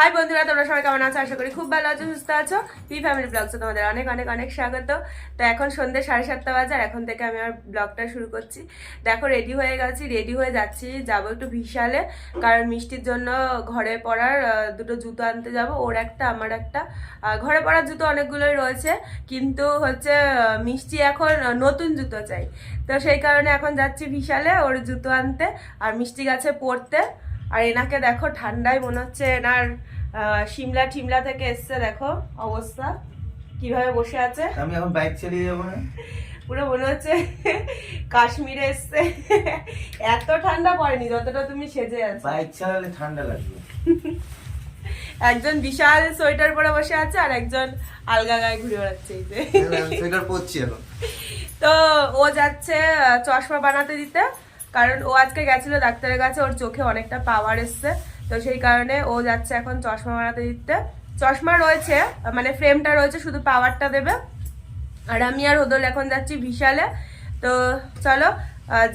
High বন্ধুরা, তোমরা সবাই কেমন আছো? আশা করি খুব ভালো আছো, সুস্থ আছো। পি ফ্যামিলি ব্লগসে তোমাদের অনেক অনেক অনেক স্বাগত। তো এখন সন্ধ্যে সাড়ে সাতটা বাজে, আর এখন থেকে আমি আমার ব্লগটা শুরু করছি। দেখো রেডি হয়ে গেছি রেডি হয়ে যাচ্ছি। যাব একটু বিশালে, কারণ মিষ্টির জন্য ঘরে পড়ার দুটো জুতো আনতে যাব। ওর একটা, আমার একটা। ঘরে পড়ার জুতো অনেকগুলোই রয়েছে, কিন্তু হচ্ছে মিষ্টি এখন নতুন জুতো চাই। তো সেই কারণে এখন যাচ্ছি বিশালে ওর জুতো আনতে, আর মিষ্টি গাছে পড়তে। আর এনাকে দেখো ঠান্ডায় মনে হচ্ছে এনার সিমলা টিমলা থেকে এসছে দেখো অবস্থা। কীভাবে বসে আছে? আমি এখন বাইক চালিয়ে যাব না? পুরো মনে হচ্ছে কাশ্মীরে এসছে। এত ঠান্ডা পড়েনি যতটা তুমি সেজে আছো। বাইক চালালে ঠান্ডা লাগবে। একজন বিশাল সোয়েটার পরে বসে আছে আর একজন আলগা গায়ে ঘুরে বেড়াচ্ছে এই যে। সোয়েটার পরছি এখন। তো ও যাচ্ছে চশমা বানাতে দিতে। কারণ ও আজকে গেছিল ডাক্তারের কাছে, ওর চোখে অনেকটা পাওয়ার এসছে। তো সেই কারণে ও যাচ্ছে এখন চশমা বানাতে দিতে। চশমা রয়েছে মানে ফ্রেমটা রয়েছে, শুধু পাওয়ারটা দেবে। আর আমি আর ওদল এখন যাচ্ছি বিশালে। তো চলো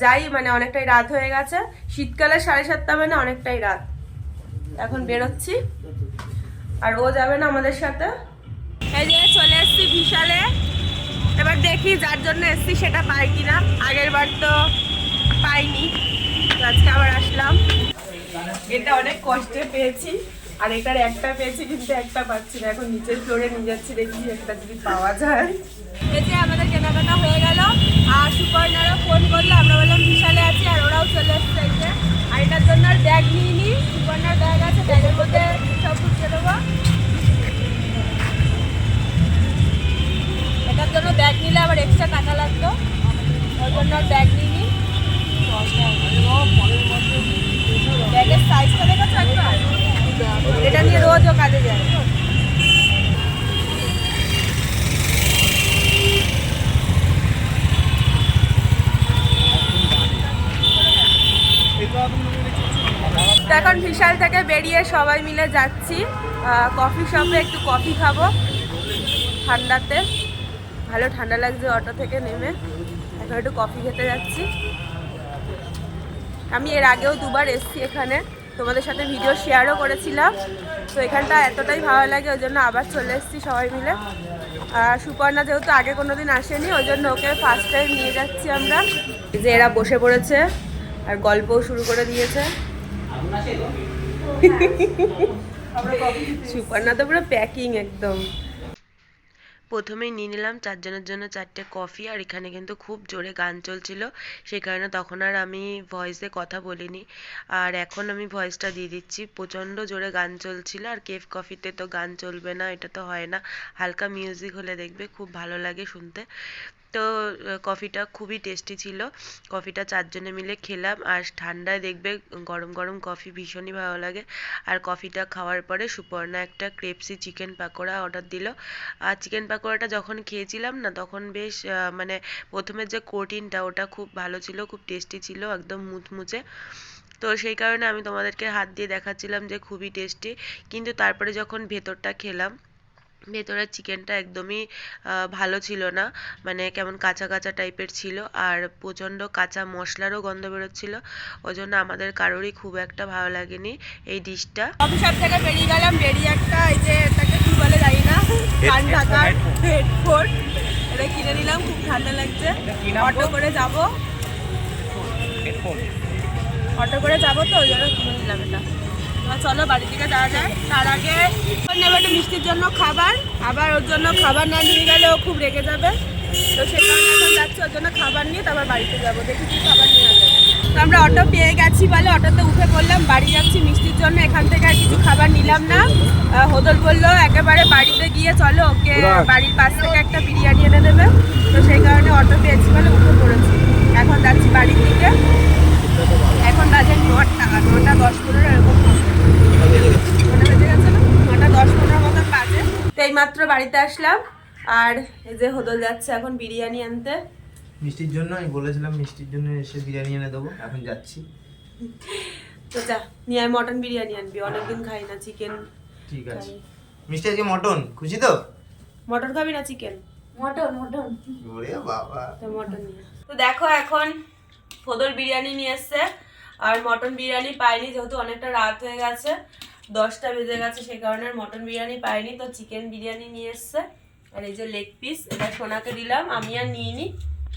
যাই মানে অনেকটাই রাত হয়ে গেছে। শীতকালে সাড়ে সাতটা মানে অনেকটাই রাত। এখন বেরোচ্ছি। আর ও যাবে না আমাদের সাথে। চলে এসছি বিশালে। এবার দেখি যার জন্য এসছি, সেটা পাই কিনা। আগের বার তো পাইনি। আজকে আবার আসলাম। এটা অনেক কষ্টে পেয়েছি, আর এটার একটা পেয়েছি কিন্তু একটা পাচ্ছি না। এখন নিচের ফ্লোরে নিয়ে যাচ্ছি, দেখি একটা যদি পাওয়া যায়। যে আমাদের কেনাকাটা হয়ে গেল, আর সুপর্ণারা ফোন করল, আমরা বললাম বিশালে আছি, আর ওরাও চলে এই আর এটার জন্য আর ব্যাগ নিয়ে নি। সুপর্ণার ব্যাগ আছে ব্যাগের মধ্যে সব ঢুকিয়ে দেবো। এটার জন্য ব্যাগ নিলে আবার এক্সট্রা টাকা লাগতো। ওর জন্য ব্যাগ নিইনি। এটা রোজও কাজে যায়। এখন বিশাল থেকে বেরিয়ে সবাই মিলে যাচ্ছি। কফি শপে একটু কফি খাব। ঠান্ডাতে। ভালো ঠান্ডা লাগছে অটো থেকে নেমে। এখন একটু কফি খেতে যাচ্ছি। আমি এর আগেও দুবার এসেছি এখানে। তোমাদের সাথে ভিডিও শেয়ারও করেছিলাম। তো এখানটা এতটাই ভালো লাগে, ওই জন্য আবার চলে এসেছি সবাই মিলে। আর সুপর্ণা যেহেতু আগে কোনো দিন আসেনি, ওই জন্য ওকে ফার্স্ট টাইম নিয়ে যাচ্ছি আমরা। যে এরা বসে পড়েছে, আর গল্পও শুরু করে দিয়েছে। সুপর্ণা তো পুরো প্যাকিং একদম। প্রথমেই নিয়ে নিলাম, চারজনের জন্য চারটে কফি আর এখানে কিন্তু খুব জোরে গান চলছিল। সেই কারণে তখন আর আমি ভয়েসে কথা বলিনি। আর এখন আমি ভয়েসটা দিয়ে দিচ্ছি। প্রচণ্ড জোরে গান চলছিল, আর কেফ কফিতে তো গান চলবে না, এটা তো হয় না। হালকা মিউজিক হলে দেখবে খুব ভালো লাগে শুনতে। তো কফিটা খুবই টেস্টি ছিল। কফিটা চারজনে মিলে খেলাম আর ঠান্ডায় দেখবে গরম গরম কফি ভীষণই ভালো লাগে। আর কফিটা খাওয়ার পরে সুপর্ণা একটা ক্রেপসি চিকেন পাকোড়া অর্ডার দিল। আর চিকেন পাকোড়াটা যখন খেয়েছিলাম না, তখন বেশ মানে প্রথমে যে কোটিনটা ওটা খুব ভালো ছিল, খুব টেস্টি ছিল, একদম মুচমুচে। তো সেই কারণে আমি তোমাদেরকে হাত দিয়ে দেখাচ্ছিলাম যে খুবই টেস্টি কিন্তু তারপরে যখন ভেতরটা খেলাম ভেতরের চিকেনটা একদমই ভালো ছিল না। মানে কেমন কাঁচা কাঁচা টাইপের ছিল আর প্রচণ্ড কাঁচা মশলারও গন্ধ বেরোচ্ছিল। ওই জন্য আমাদের কারোরই খুব একটা ভালো লাগেনি এই ডিশটা। কফি শপ থেকে বেরিয়ে গেলাম বেরিয়ে একটা এই যে এটাকে কি বলে জানি না কান ঢাকার হেডফোন এটা কিনে নিলাম খুব ঠান্ডা লাগছে। অটো করে যাব। অটো করে যাব তো ওই জন্য কিনে নিলাম এটা। চলো বাড়ির দিকে যাওয়া যায় তার আগে নেবে একটু মিষ্টির জন্য খাবার আবার ওর জন্য খাবার না নিয়ে গেলে ও খুব রেগে যাবে। তো সে কারণে এখন যাচ্ছি ওর জন্য খাবার নিয়ে তারপর বাড়িতে যাব। দেখি কি খাবার নিয়ে আসবে তো আমরা অটো পেয়ে গেছি বলে অটোতে উঠে পড়লাম বাড়ি যাচ্ছি মিষ্টির জন্য। এখান থেকে আর কিছু খাবার নিলাম না। হোদল বলল একেবারে বাড়িতে গিয়ে চলো ওকে বাড়ির পাশ থেকে একটা বিরিয়ানি এনে দেবে। তো সেই কারণে অটো পেয়েছি বলে উঠে পড়েছি। এখন যাচ্ছি বাড়ির দিকে। এখন বাজে নটা নটা দশ পনেরো এরকম হবে। নটা বেজে গেছে না? নটা দশ পনেরো মতন বাজে তো এইমাত্র বাড়িতে আসলাম। আর এই যে হোদল যাচ্ছে এখন বিরিয়ানি আনতে। মিষ্টির জন্য আমি বলেছিলাম মিষ্টির জন্য এসে বিরিয়ানি এনে দেবো এখন যাচ্ছি। তো যা নিয়ে আয় মটন বিরিয়ানি আনবি অনেকদিন খাই না চিকেন ঠিক আছে। মিষ্টি আজকে মটন খুশি তো? মটন খাবি না চিকেন? Mutton mutton. ওরে বাবা। তো মটন নিয়ে তো দেখো এখন ফদল বিরিয়ানি নিয়ে এসছে আর মটন বিরিয়ানি পাইনি যেহেতু অনেকটা রাত হয়ে গেছে। দশটা বেজে গেছে, সে কারণে মটন বিরিয়ানি পাইনি, তো চিকেন বিরিয়ানি নিয়ে এসছে। আর এই যে লেগ পিস এটা সোনাকে দিলাম, আমি আর নিয়ে নিইনি।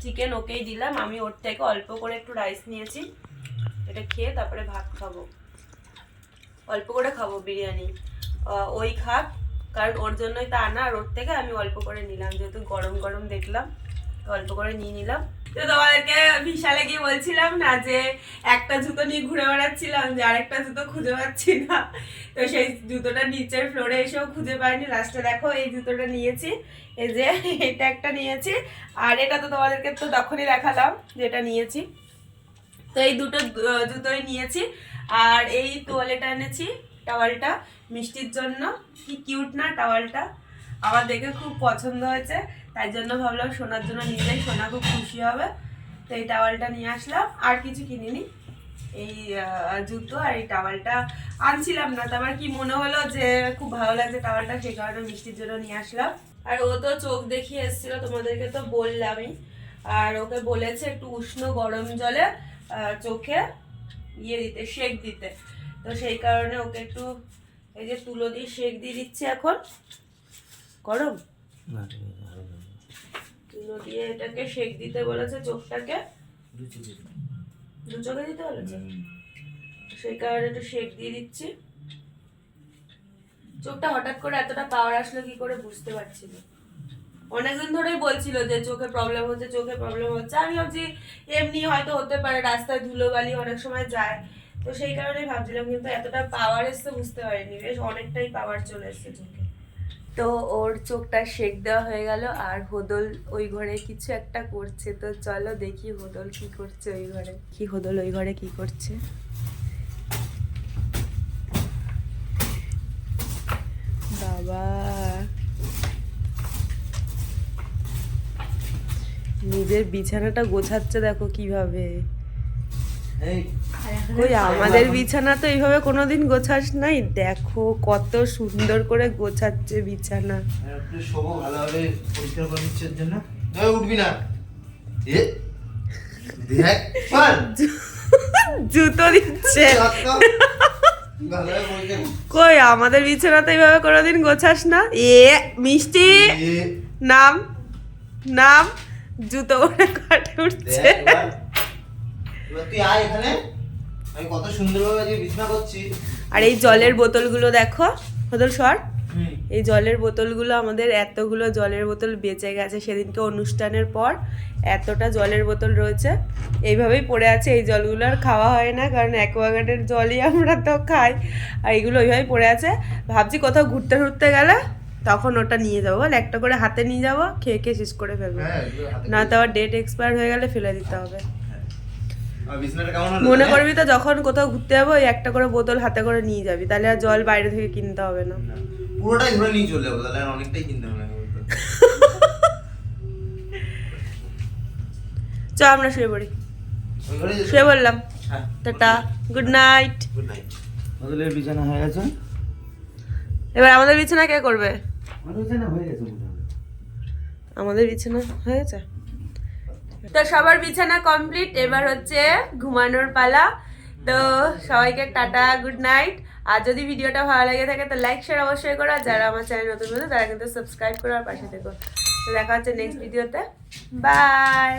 চিকেন ওকেই দিলাম, আমি ওর থেকে অল্প করে একটু রাইস নিয়েছি। এটা খেয়ে তারপরে ভাত খাব। অল্প করে খাব বিরিয়ানি। ওই খাক, কারণ ওর জন্যই তা আনা আর ওর থেকে আমি অল্প করে নিলাম, যেহেতু গরম গরম দেখলাম। অল্প করে নিয়ে নিলাম। তো তোমাদেরকে বিশালে গিয়ে বলছিলাম না যে একটা জুতো নিয়ে ঘুরে বেড়াচ্ছিলাম, যে আরেকটা জুতো খুঁজে পাচ্ছি না। তো সেই জুতোটা নিচের ফ্লোরে এসেও খুঁজে পাইনি। লাস্টে দেখো এই জুতোটা নিয়েছি, এই যে এটা একটা নিয়েছি, আর এটা তো তোমাদেরকে তো তখনই দেখালাম যেটা নিয়েছি। তো এই দুটো জুতোই নিয়েছি, আর এই তোয়ালেটা এনেছি, টাওয়ালটা, মিষ্টির জন্য। কি কিউট না টাওয়ালটা? আমার দেখে খুব পছন্দ হয়েছে। তাই জন্য ভাবলাম সোনার জন্য নিজেই সোনা খুব খুশি হবে। তো এই টাওয়ালটা নিয়ে আসলাম। আর কিছু কিনিনি। এই জুতো আর এই টাওয়ালটা আনছিলাম না। তারপর কি মনে হলো যে খুব ভালো লাগছে টাওয়ালটা সেই কারণে মিষ্টির জন্য নিয়ে আসলাম। আর ও তো চোখ দেখিয়ে এসেছিল, তোমাদেরকে তো বললামই। আর ওকে বলেছে একটু উষ্ণ গরম জলে চোখে ইয়ে দিতে শেক দিতে। তো সেই কারণে ওকে একটু এই যে তুলো দিয়ে শেক দিয়ে দিচ্ছে এখন। গরম? দিয়ে এটাকে শেক দিতে বলেছে চোখটাকে। দু চোখে দিতে বলেছে? সেই কারণে একটু শেক দিয়ে দিচ্ছি। চোখটা হঠাৎ করে এতটা পাওয়ার আসলো কি করে বুঝতে পারছি না। অনেকদিন ধরেই বলছিল যে চোখে প্রবলেম হচ্ছে চোখে প্রবলেম হচ্ছে। আমি ভাবছি এমনি হয়তো হতে পারে রাস্তায় ধুলোবালি অনেক সময় যায়। তো সেই কারণেই ভাবছিলাম কিন্তু এতটা পাওয়ার এসছে বুঝতে পারিনি। বেশ অনেকটাই পাওয়ার চলে এসছে চোখে। তো ওর চোখটা শেক দেওয়া হয়ে গেল আর হোদল ওই ঘরে কিছু একটা করছে। তো চলো দেখি হোদল কি করছে ওই ঘরে। কি হোদল ওই ঘরে কি করছে? বাবা। নিজের বিছানাটা গোছাচ্ছে দেখো কীভাবে। এই কই আমাদের বিছানা তো এইভাবে কোনোদিন গোছাস নাই? দেখো কত সুন্দর করে গোছাচ্ছে বিছানা। শোবো ভালোভাবে পরিষ্কার করে নিচ্ছে জন্য। উঠবি না। এ দেখ জুতো দিচ্ছে। কই আমাদের বিছানা তো এইভাবে কোনোদিন গোছাস না? এ মিষ্টি। নাম নাম। জুতো করে কাটে উঠছে। তুই আয় এখানে। আমি কত সুন্দরভাবে আজকে বিছানা করছি। আর এই জলের বোতলগুলো দেখো বদল সর। এই জলের বোতলগুলো আমাদের এতগুলো জলের বোতল বেঁচে গেছে। সেদিনকে অনুষ্ঠানের পর এতটা জলের বোতল রয়েছে। এইভাবেই পড়ে আছে এই জলগুলো আর খাওয়া হয় না কারণ অ্যাকোয়াগার্ডের জলই আমরা তো খাই। আর এগুলো ওইভাবেই পড়ে আছে। ভাবছি কোথাও ঘুরতে ঘুরতে গেলে তখন ওটা নিয়ে যাব। বল একটা করে হাতে নিয়ে যাব খেয়ে খেয়ে শেষ করে ফেলব। হ্যাঁ, না তো আবার ডেট এক্সপায়ার হয়ে গেলে ফেলে দিতে হবে। মনে? করবি তো যখন কোথাও ঘুরতে যাব ওই একটা করে বোতল হাতে করে নিয়ে যাবি। তাহলে আর জল বাইরে থেকে কিনতে হবে না। পুরোটাই ধরে নিয়ে চলে যাব তাহলে আর অনেকটাই কিনতে হবে না চ আমরা শুয়ে পড়ি। ঘরে শুয়ে বললাম হ্যাঁ tata good night good night বদলের বিছানা হয়ে গেছে। এবার আমাদের বিছানা কে করবে? আমাদের বিছানা হয়ে গেছে আমাদের বিছানা হয়ে গেছে? তো সবার বিছানা কমপ্লিট, এবার হচ্ছে ঘুমানোর পালা। তো সবাইকে টাটা গুড নাইট আর যদি ভিডিওটা ভালো লাগে থাকে, তো লাইক শেয়ার অবশ্যই করো। আর যারা আমার চ্যানেল নতুন নতুন তারা কিন্তু সাবস্ক্রাইব করো আর পাশে থেকো। তো দেখা হচ্ছে নেক্সট ভিডিওতে বাই